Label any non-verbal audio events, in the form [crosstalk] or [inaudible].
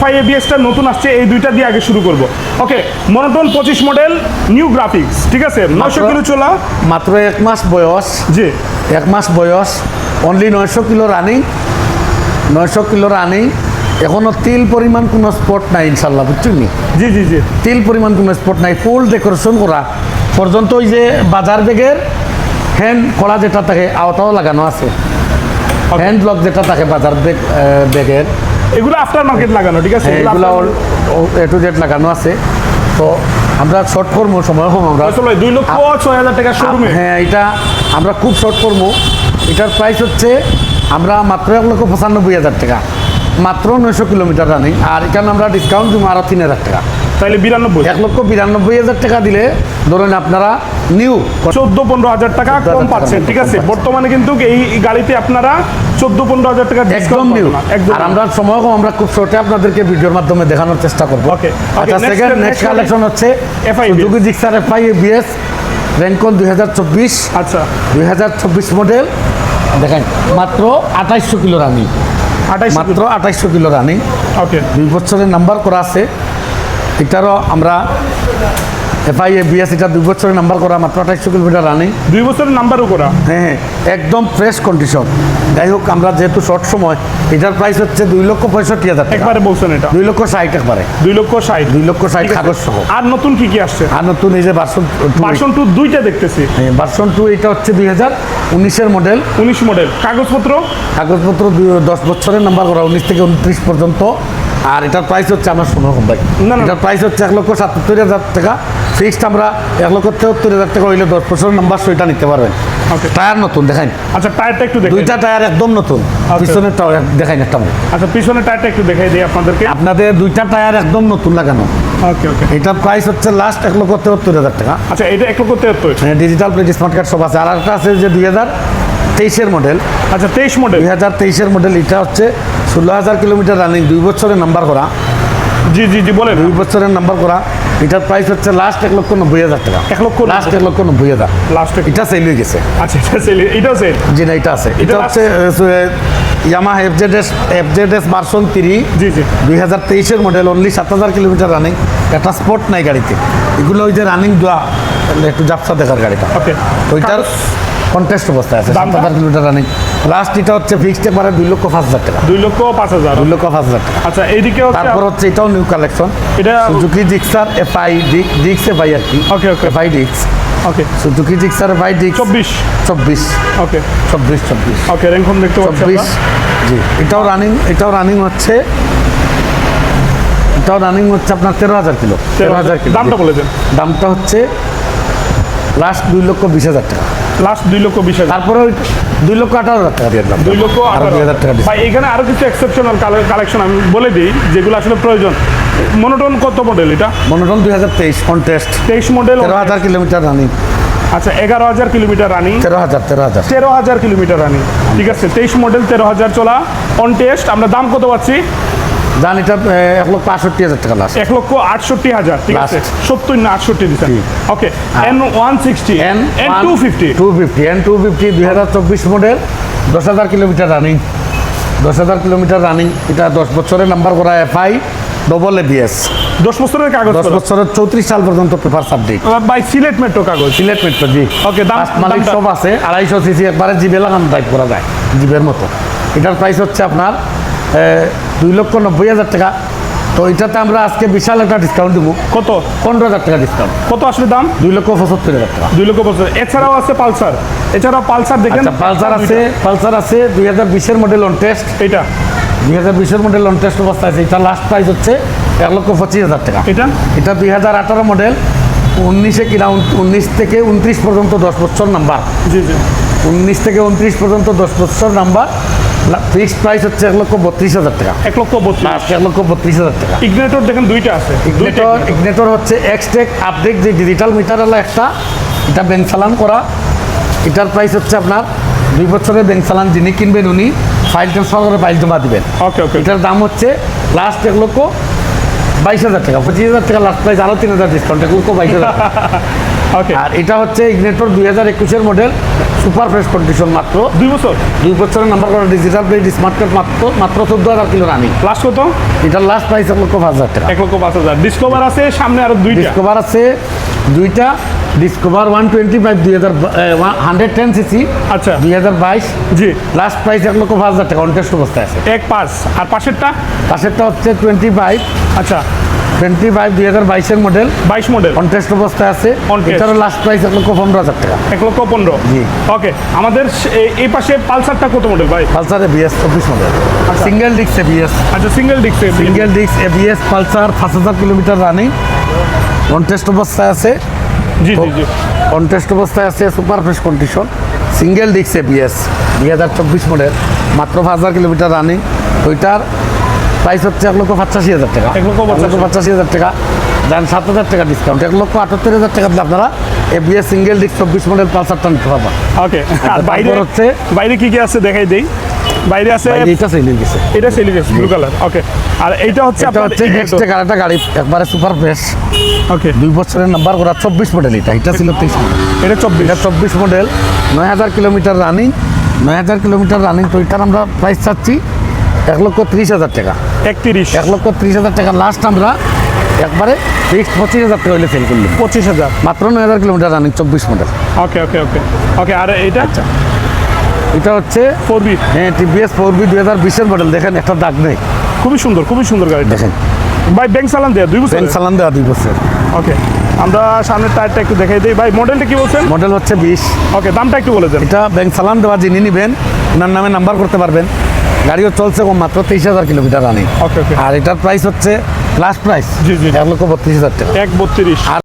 Phi এবিএসটা নতুন আসছে এই দুইটা দিয়ে আগে শুরু করব। ওকে মনোটন পঁচিশ মডেল নিউ গ্রাফিক্স ঠিক আছে? নয়শো কিলো চলা। মাত্র এক মাস বয়স। জি। এক মাস বয়স। অনলি নয়শো কিলো রানিং নয়শো কিলো রানিং এখনও তিল পরিমাণ কোনো স্পট নাই ইনশাল্লাহ বুঝছেন নি? জি জি জি। তিল পরিমাণ কোনো স্পট নাই ফুল ডেকোরেশন করা। পর্যন্ত ওই যে বাজার ব্যাগের হ্যান্ড করা যেটা থাকে আওতাও লাগানো আছে। হ্যান্ড ব্লক যেটা থাকে বাজার ব্যাগ ব্যাগের এগুলো আফটার মার্কেট লাগানো ঠিক আছে? এগুলো এ টু জেড লাগানো আছে। তো আমরা শর্ট করব সময় কম আমরা আসলে দুই লক্ষ ছয় হাজার টাকা শোরুমে হ্যাঁ এটা আমরা খুব শর্ট করব। এটার প্রাইস হচ্ছে আমরা মাত্র এক লক্ষ পঁচানব্বই হাজার টাকা। মাত্র নয়শো কিলোমিটার রানিং আর এখানে আমরা ডিসকাউন্ট দিব আরও তিন হাজার টাকা। তাহলে বিরানব্বই এক লক্ষ বিরানব্বই হাজার টাকা দিলে ধরুন আপনারা নিউ চোদ্দ পনেরো হাজার টাকা কম পাচ্ছেন ঠিক আছে? বর্তমানে কিন্তু এই গাড়িতে আপনারা চোদ্দ পনেরো হাজার টাকা একদম নিউ আর আমরা সময় কম আমরা খুব শর্টে আপনাদেরকে ভিডিওর মাধ্যমে দেখানোর চেষ্টা করব। Okay, আচ্ছা সেকেন্ড নেক্সট কালেকশন হচ্ছে FI Suzuki Gixxer FI BS Rancon দুই হাজার চব্বিশ আচ্ছা। দুই হাজার চব্বিশ মডেল দেখেন মাত্র আঠাইশশো কিলো রানিং আঠাইশ মাত্র আঠাইশশো কিলো রানিং ওকে দুই বছরের নাম্বার করা আছে। এটারও আমরা এফআই বিএস এটা দুই বছরের নাম্বার করা মাত্র আঠাইশশো কিলোমিটার রানিং দুই বছরের নাম্বারও করা। হ্যাঁ হ্যাঁ একদম ফ্রেশ কন্ডিশন যাই হোক আমরা যেহেতু শর্ট সময় এটার প্রাইস হচ্ছে দুই লক্ষ পঁয়ষট্টি হাজার একবারে বলছেন এটা। দুই লক্ষ ষাট একবারে। দুই লক্ষ ষাট। দুই লক্ষ ষাট কাগজ সহ। আর নতুন কি কি আসছে? আর নতুন এই যে ভার্সন ভার্সন টু দুইটা দেখতেছি। হ্যাঁ ভার্সন টু এটা হচ্ছে দুই হাজার উনিশের মডেল উনিশ মডেল কাগজপত্র? কাগজপত্র দশ বছরের নাম্বার করা উনিশ থেকে উনত্রিশ পর্যন্ত। আর এটার প্রাইস হচ্ছে আমার শোনো ভাই। না, না। এটার প্রাইস হচ্ছে এক লক্ষ সাতাত্তর হাজার টাকা। ফিক্সড আমরা এক লক্ষ তেহত্তর হাজার টাকা হইলে দশ বছরের নাম্বার সেটা নিতে পারবেন. টায়ার নতুন দেখাই। আচ্ছা টায়ারটা একটু দেখে দুইটা টায়ার একদম নতুন। পিছনের টায়ার দেখাই একটা। আচ্ছা পিছনের টায়ারটা একটু দেখাই দিই আপনাদেরকে। আপনাদের দুইটা টায়ার একদম নতুন লাগানো। ওকে ওকে এটার প্রাইস হচ্ছে লাস্ট এক লক্ষ তেহত্তর হাজার টাকা। আচ্ছা এটা এক লক্ষ তেহাত্তর। ডিজিটাল প্লেট স্মার্ট কার্ড সব আছে। আর একটা আছে যে দুই হাজার তেইশের মডেল আচ্ছা তেইশ মডেল দুই হাজার তেইশের মডেল এটা হচ্ছে ষোলো হাজার কিলোমিটার রানিং দুই বছরের নাম্বার করা। জি জি জি বলেন। দুই বছরের নাম্বার করা। এটার প্রাইস হচ্ছে লাস্ট এক লক্ষ নব্বই হাজার টাকা। এক লক্ষ লাস্ট এক লক্ষ নব্বই হাজার। লাস্টে এটা সেল হয়ে গেছে। আচ্ছা এটা সেল এটাও সেল জি না এটা আছে। এটা এটা হচ্ছে Yamaha FZ S FZ S version three G G. দুই হাজার তেইশের মডেল অনলি সাত হাজার কিলোমিটার রানিং একটা স্পট নাই গাড়িতে। এগুলো ওই যে রানিং দেওয়া একটু জাপসা দেখার গাড়িটা। ওকে ওইটার কন্টেস্ট অবস্থায় আছে সাত? হাজার কিলোমিটার রানিং লাস্ট এটা হচ্ছে ফিক্সড একবারে দুই লক্ষ পাঁচ হাজার টাকা। দুই লক্ষ পাঁচ হাজার। দুই লক্ষ পাঁচ হাজার টাকা। আচ্ছা এইদিকে তারপর হচ্ছে এটাও নিউ কালেকশন এটা সুজুকি জিক্সার এফআই ডিক্স এফআই আর কি। Okay, okay. এফআই ডিক্স ওকে সুজুকি জিক্সার এফআই ডিক্স চব্বিশ। চব্বিশ। ওকে চব্বিশ চব্বিশ। ওকে রেঙ্কন দেখতে চব্বিশ জি। এটাও রানিং এটাও রানিং হচ্ছে এটাও রানিং হচ্ছে আপনার তেরো হাজার কিলো। তেরো হাজার। কিলো দামটা জি। বলে দেন। দামটা হচ্ছে লাস্ট দুই লক্ষ বিশ হাজার টাকা। লাস্ট দুই লক্ষ বিশ হাজার। তারপরে দুই লক্ষ আঠারো হাজার টাকা দিয়ে দিলাম। দুই লক্ষ আঠারো হাজার টাকা। ভাই এখানে আরও কিছু এক্সেপশনাল কালেকশন আমি বলে দিই যেগুলো আসলে প্রয়োজন। মনোটন কত মডেল এটা? মনোটন দুই হাজার তেইশ কন্টেস্ট তেইশ মডেল তেরো হাজার কিলোমিটার রানিং আচ্ছা এগারো হাজার কিলোমিটার রানিং তেরো হাজার তেরো হাজার। তেরো হাজার কিলোমিটার রানিং ঠিক আছে তেইশ মডেল তেরো হাজার চলা। অন টেস্ট আমরা দাম কত পাচ্ছি? জান এটা এ, এক লক্ষ আটষট্টি হাজার টাকা লাস্ট এক লক্ষ আটষট্টি হাজার ঠিক আছে. সত্তর না আটষট্টি দিচ্ছেন। Okay N one sixty N N two fifty two fifty N two fifty দুই হাজার চব্বিশ মডেল দশ হাজার কিলোমিটার রানিং দশ হাজার কিলোমিটার রানিং এটা দশ বছরের নাম্বার করা এফআই ডবল এবিএস দশ বছরের কাগজ দশ বছরের চৌত্রিশ সাল পর্যন্ত paper subject by Sylhet metro কাগজ। সিলেট মেট্রো জি। Okay, দাম- মালিক? সব আছে আড়াইশো সিসি একবারে জিবে লাগানো টাইপ করা যায় জিবের মতো। এটার প্রাইস হচ্ছে আপনার এ, দুই লক্ষ নব্বই হাজার টাকা। তো এটাতে আমরা আজকে বিশাল একটা ডিসকাউন্ট দেবো। কত? পনেরো হাজার টাকা ডিসকাউন্ট কত আসলে দাম? দুই লক্ষ পঁচাত্তর হাজার টাকা। দুই লক্ষ বছর এছাড়াও আছে পালসার। এছাড়াও পালসার দেখেন। আচ্ছা পালসার আছে পালসার আছে দুই হাজার বিশের মডেল অন টেস্ট এটা দুই হাজার বিশের মডেল অন টেস্ট অবস্থা আছে। এটা লাস্ট প্রাইস হচ্ছে এক লক্ষ পঁচিশ হাজার টাকা। এটা? এটা দুই হাজার আঠারো মডেল উনিশে কিনা উনিশ থেকে উনত্রিশ পর্যন্ত দশ বছর নাম্বার জি জি। উনিশ থেকে উনত্রিশ পর্যন্ত দশ বছর নাম্বার ফিক্সড প্রাইস হচ্ছে এক লক্ষ বত্রিশ হাজার টাকা। এক লক্ষ বত্রিশ। এক লক্ষ বত্রিশ হাজার টাকা। ইগনেটর দেখেন দুইটা আছে। ইগনেটর ইগনেটর হচ্ছে এক্সটেক আপডেট যে ডিজিটাল মিটার হলো একটা এটা ব্যাংক চালান করা। এটার প্রাইস হচ্ছে আপনার দুই বছরের ব্যাংক চালান যিনি কিনবেন উনি ফাইল ট্রান্সফার করে ফাইল জমা দিবেন। ওকে ওকে এটার দাম হচ্ছে লাস্ট এক লক্ষ বাইশ হাজার টাকা পঁচিশ হাজার টাকা লাস্ট প্রাইস আরও তিন হাজার ডিসকাউন্ট এক লক্ষ বাইশ হাজার টাকা। [laughs] আর এটা হচ্ছে ইগনেটর দুই হাজার একুশের মডেল সুপার ফ্রেশ কন্ডিশন মাত্র। দুই বছর? দুই বছরের নাম্বার করা ডিজিটাল প্লেট স্মার্ট কার্ড মাত্র মাত্র চোদ্দ হাজার কিলো রানি লাস্ট কত? এটার লাস্ট প্রাইস এক লক্ষ পাঁচ হাজার টাকা। এক লক্ষ পাঁচ হাজার। ডিসকভার আছে সামনে আরও দুই ডিসকভার আছে দুইটা। ডিসকভার ওয়ান টোয়েন্টি ফাইভ দুই হাজার হান্ড্রেড টেন সিসি আচ্ছা। দুই হাজার বাইশ। জি। লাস্ট প্রাইস এক লক্ষ পাঁচ হাজার টাকা অনটেস্ট অবস্থায় আছে। এক পাঁচ। আর পাশেরটা? পাশেরটা হচ্ছে টোয়েন্টি ফাইভ আচ্ছা। টোয়েন্টি ফাইভ দুই হাজার বাইশের মডেল বাইশ মডেল কন্টেস্ট অবস্থায় আছে। এটারও লাস্ট প্রাইস এক লক্ষ পনেরো হাজার টাকা। এক লক্ষ পনেরো। জি। ওকে আমাদের এই- পাশে পালসারটা কত মডেল ভাই? পালসার এবিএস চব্বিশ মডেল সিঙ্গেল ডিস্ক এবিএস আচ্ছা single disc single disc ABS Pulsar পাঁচ হাজার কিলোমিটার রানিং কন্টেস্ট অবস্থায় আছে। জি জি জি। কন্টেস্ট অবস্থায় আছে super fresh condition single disc ABS দুই হাজার চব্বিশ মডেল মাত্র পাঁচ হাজার কিলোমিটার রানিং ওইটার প্রাইস হচ্ছে এক লক্ষ পঁচাশি হাজার টাকা। এক লক্ষ পঁচাশি। হাজার টাকা। দেন সাত হাজার টাকা ডিসকাউন্ট এক লক্ষ আটাত্তর হাজার টাকা দিলে আপনারা এবিএস সিঙ্গেল ডিস্ক চব্বিশ মডেল পালসারটা নিতে পারবেন। ওকে আর বাইরে হচ্ছে- বাইরে কী কী আছে দেখাই দেই? বাইরে আছে? এটা সেল গেছে। এটা সেলিগেস ব্লু কালার ওকে আর এইটা হচ্ছে এটা হচ্ছে এক্সট্রা আরেকটা গাড়ি একবারে সুপার ফ্রেশ ওকে দুই বছরের নাম্বার করা চব্বিশ মডেল এটা এটা ছিল তেইশ এটা চব্বিশ। এটা চব্বিশ মডেল নয় হাজার কিলোমিটার রানিং নয় হাজার কিলোমিটার রানিং তো এটার আমরা প্রাইস চাচ্ছি এক লক্ষ ত্রিশ হাজার টাকা। একত্রিশ। এক লক্ষ ত্রিশ হাজার টাকা লাস্ট আমরা একবারে ফিক্সড পঁচিশ হাজার টাকা হলে সেল করলাম। পঁচিশ হাজার। মাত্র নয় হাজার কিলোমিটার রানিং চব্বিশ model okay okay okay okay আর এইটা? এটা হচ্ছে ফোর বি। হ্যাঁ টিভিএস ফোর বি দুই হাজার বিশের মডেল দেখেন একটা দাগ নেই। খুবই সুন্দর খুবই সুন্দর গাড়ি দেখেন। ভাই ব্যাংক চালান দেয়া দুই বছর ব্যাংক চালান দেওয়া দুই বছর ওকে আমরা সামনের টায়ারটা একটু দেখাই দিই। ভাই মডেলটা কি বলছেন? মডেল হচ্ছে বিশ। ওকে দামটা একটু বলে দেন। এটা ব্যাংক চালান দেওয়া যিনি নেবেন ওনার নামে নাম্বার করতে পারবেন। গাড়িও চলছে কম মাত্র তেইশ হাজার কিলোমিটার রানিং ওকে ওকে। আর এটার প্রাইস হচ্ছে লাস্ট প্রাইস জি, জি। এক লক্ষ বত্রিশ হাজার টাকা। এক বত্রিশ।